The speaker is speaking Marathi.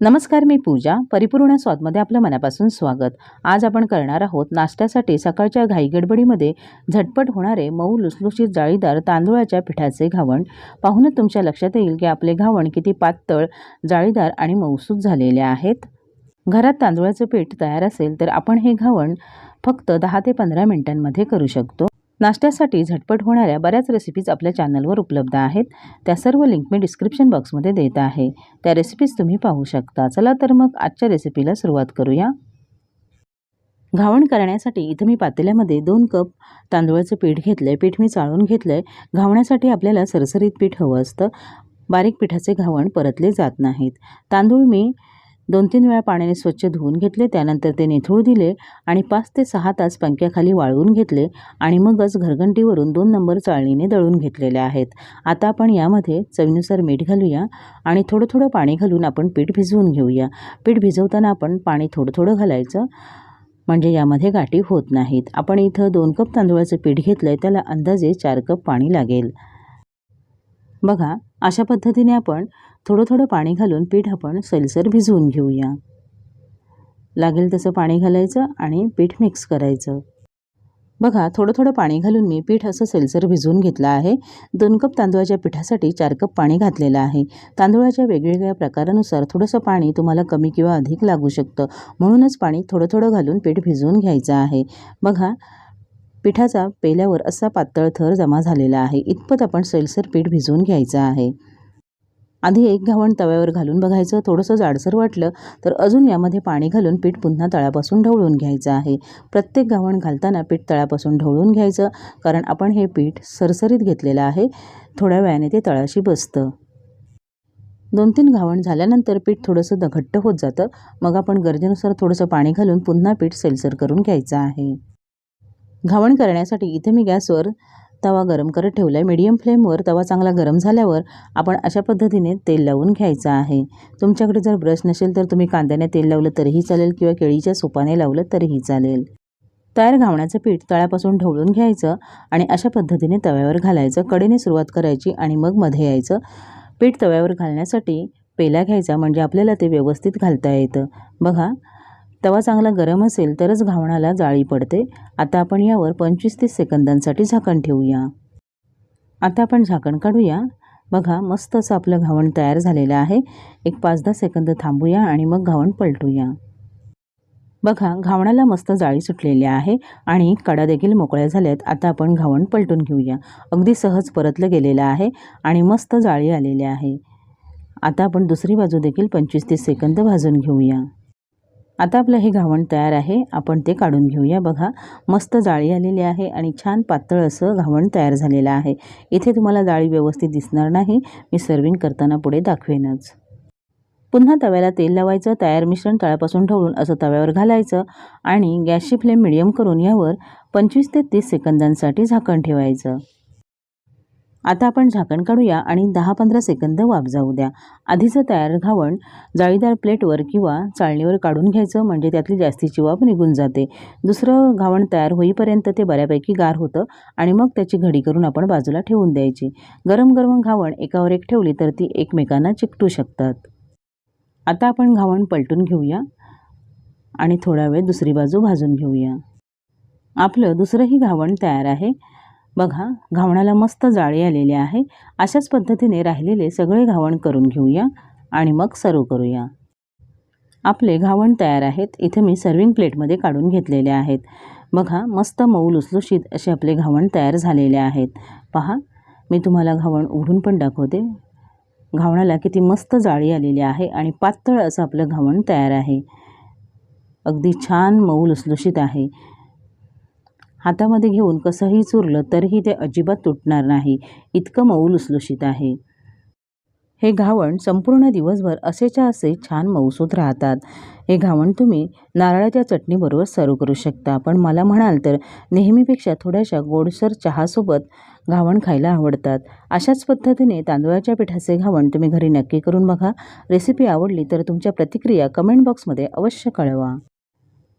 नमस्कार मी पूजा. परिपूर्ण स्वादमध्ये आपलं मनापासून स्वागत. आज आपण करणार आहोत नाश्त्यासाठी सकाळच्या घाई गडबडीमध्ये झटपट होणारे मऊ लुसलुशीत जाळीदार तांदूळाच्या पिठाचे घावण. पाहूनच तुमच्या लक्षात येईल की आपले घावण किती पातळ जाळीदार आणि मऊसूत झालेले आहेत. घरात तांदूळाचं पीठ तयार असेल तर आपण हे घावण फक्त दहा ते पंधरा मिनिटांमध्ये करू शकतो. नाश्त्यासाठी झटपट होणाऱ्या बऱ्याच रेसिपीज आपल्या चॅनलवर उपलब्ध आहेत. त्या सर्व लिंक मी डिस्क्रिप्शन बॉक्समध्ये देत आहे. त्या रेसिपीज तुम्ही पाहू शकता. चला तर मग आजच्या रेसिपीला सुरुवात करूया. घावण करण्यासाठी इथं मी पातेल्यामध्ये दोन कप तांदूळाचं पीठ घेतलं आहे पीठ मी चाळून घेतलं आहे घावण्यासाठी आपल्याला सरसरीत पीठ हवं असतं. बारीक पिठाचे घावण परतले जात नाहीत. तांदूळ मी दोन तीन वेळा पाण्याने स्वच्छ धुवून घेतले त्यानंतर ते निथळू दिले आणि पाच ते सहा तास पंख्याखाली वाळवून घेतले आणि मगच घरघंटीवरून दोन नंबर चाळणीने दळून घेतलेले आहेत. आता आपण यामध्ये चवीनुसार मीठ घालूया आणि थोडं थोडं पाणी घालून आपण पीठ भिजवून घेऊया. पीठ भिजवताना आपण पाणी थोडं थोडं घालायचं म्हणजे यामध्ये गाठी होत नाहीत. आपण इथं दोन कप तांदूळाचं पीठ घेतलं आहे त्याला अंदाजे चार कप पाणी लागेल. बघा अशा पद्धतीने आपण थोडं थोडं पाणी घालून पीठ आपण सैलसर भिजवून घेऊया. लागेल तसं पाणी घालायचं आणि पीठ मिक्स करायचं. बघा थोडं थोडं पाणी घालून मी पीठ असं सैलसर भिजवून घेतलं आहे. दोन कप तांदूळाच्या पिठासाठी चार कप पाणी घातलेलं आहे. तांदूळाच्या वेगवेगळ्या प्रकारानुसार थोडंसं पाणी तुम्हाला कमी किंवा अधिक लागू शकतं. म्हणूनच पाणी थोडं थोडं घालून पीठ भिजवून घ्यायचं आहे. बघा पिठाचा पेल्यावर असा पातळ थर जमा झालेला आहे. इतपत आपण सैलसर पीठ भिजवून घ्यायचं आहे. आधी एक घावण तव्यावर घालून बघायचं थोडंसं जाडसर वाटलं तर अजून यामध्ये पाणी घालून पीठ पुन्हा तळापासून ढवळून घ्यायचं आहे. प्रत्येक घावण घालताना पीठ तळापासून ढवळून घ्यायचं कारण आपण हे पीठ सरसरीत घेतलेलं आहे. थोड्या वेळाने ते तळाशी बसतं. दोन तीन घावण झाल्यानंतर पीठ थोडंसं घट्ट होत जातं. मग आपण गरजेनुसार थोडंसं पाणी घालून पुन्हा पीठ सैलसर करून घ्यायचं आहे. घावण करण्यासाठी इथे मी गॅसवर तवा गरम करत ठेवला आहे मीडियम फ्लेमवर तवा चांगला गरम झाल्यावर आपण अशा पद्धतीने तेल लावून घ्यायचं आहे. तुमच्याकडे जर ब्रश नसेल तर तुम्ही कांद्याने तेल लावलं तरीही चालेल किंवा केळीच्या सोपाने लावलं तरीही चालेल. तयार घावण्याचं पीठ तळ्यापासून ढवळून घ्यायचं आणि अशा पद्धतीने तव्यावर घालायचं. कडेने सुरुवात करायची आणि मग मध्ये यायचं. पीठ तव्यावर घालण्यासाठी पेला घ्यायचा म्हणजे आपल्याला ते व्यवस्थित घालता येतं. बघा तवा चांगला गरम असेल तरच घावणाला जाळी पडते. आता आपण यावर पंचवीस तीस सेकंदांसाठी झाकण ठेवूया. आता आपण झाकण काढूया. बघा मस्त असं आपलं घावण तयार झालेलं आहे. एक पाच दहा सेकंद थांबूया आणि मग घावण पलटूया. बघा घावणाला मस्त जाळी सुटलेली आहे आणि कडा देखील मोकळ्या झाल्यात. आता आपण घावण पलटून घेऊया. अगदी सहज परतलं गेलेलं आहे आणि मस्त जाळी आलेली आहे. आता आपण दुसरी बाजू देखील पंचवीस तीस सेकंद भाजून घेऊया. आता आपलं हे घावण तयार आहे. आपण ते काढून घेऊया. बघा मस्त जाळी आलेली आहे आणि छान पातळ असं घावण तयार झालेलं आहे. इथे तुम्हाला जाळी व्यवस्थित दिसणार नाही. मी सर्विंग करताना पुढे दाखवेनच. पुन्हा तव्याला तेल लावायचं. तयार मिश्रण तळापासून ढवळून असं तव्यावर घालायचं आणि गॅसची फ्लेम मिडियम करून यावर पंचवीस ते तीस सेकंदांसाठी झाकण ठेवायचं. आता आपण झाकण काढूया आणि दहा पंधरा सेकंद वाफ जाऊ द्या. आधीचं तयार घावण जाळीदार प्लेटवर किंवा चाळणीवर काढून घ्यायचं म्हणजे त्यातली जास्तीची वाफ निघून जाते. दुसरं घावण तयार होईपर्यंत ते बऱ्यापैकी गार होतं आणि मग त्याची घडी करून आपण बाजूला ठेवून द्यायची. गरम गरम घावण एकावर एक ठेवली तर ती एकमेकांना चिकटू शकतात. आता आपण घावण पलटून घेऊया आणि थोडा वेळ दुसरी बाजू भाजून घेऊया. आपलं दुसरंही घावण तयार आहे. बघा घावणाला मस्त जाळी आलेली आहे. अशाच पद्धतीने राहिलेले सगळे घावण करून घेऊया आणि मग सर्व करूया. आपले घावण तयार आहेत. इथे मी सर्विंग प्लेटमध्ये काढून घेतलेले आहेत. बघा मस्त मऊ लुसलुशीत असे आपले घावण तयार झालेले आहेत. पहा मी तुम्हाला घावण उघडून पण दाखवते. घावणाला किती मस्त जाळी आलेली आहे आणि पातळ असं आपलं घावण तयार आहे. अगदी छान मऊ लुसलुशीत आहे. हातामध्ये घेऊन कसंही चुरलं तरीही ते अजिबात तुटणार नाही. इतकं मऊ लुसलुशीत आहे. हे घावण संपूर्ण दिवसभर असेच्या असे छान मऊसूत राहतात. हे घावण तुम्ही नारळाच्या चटणीबरोबर सर्व करू शकता. पण मला म्हणाल तर नेहमीपेक्षा थोड्याशा गोडसर चहासोबत घावण खायला आवडतात. अशाच पद्धतीने तांदूळाच्या पिठाचे घावण तुम्ही घरी नक्की करून बघा. रेसिपी आवडली तर तुमच्या प्रतिक्रिया कमेंट बॉक्समध्ये अवश्य कळवा.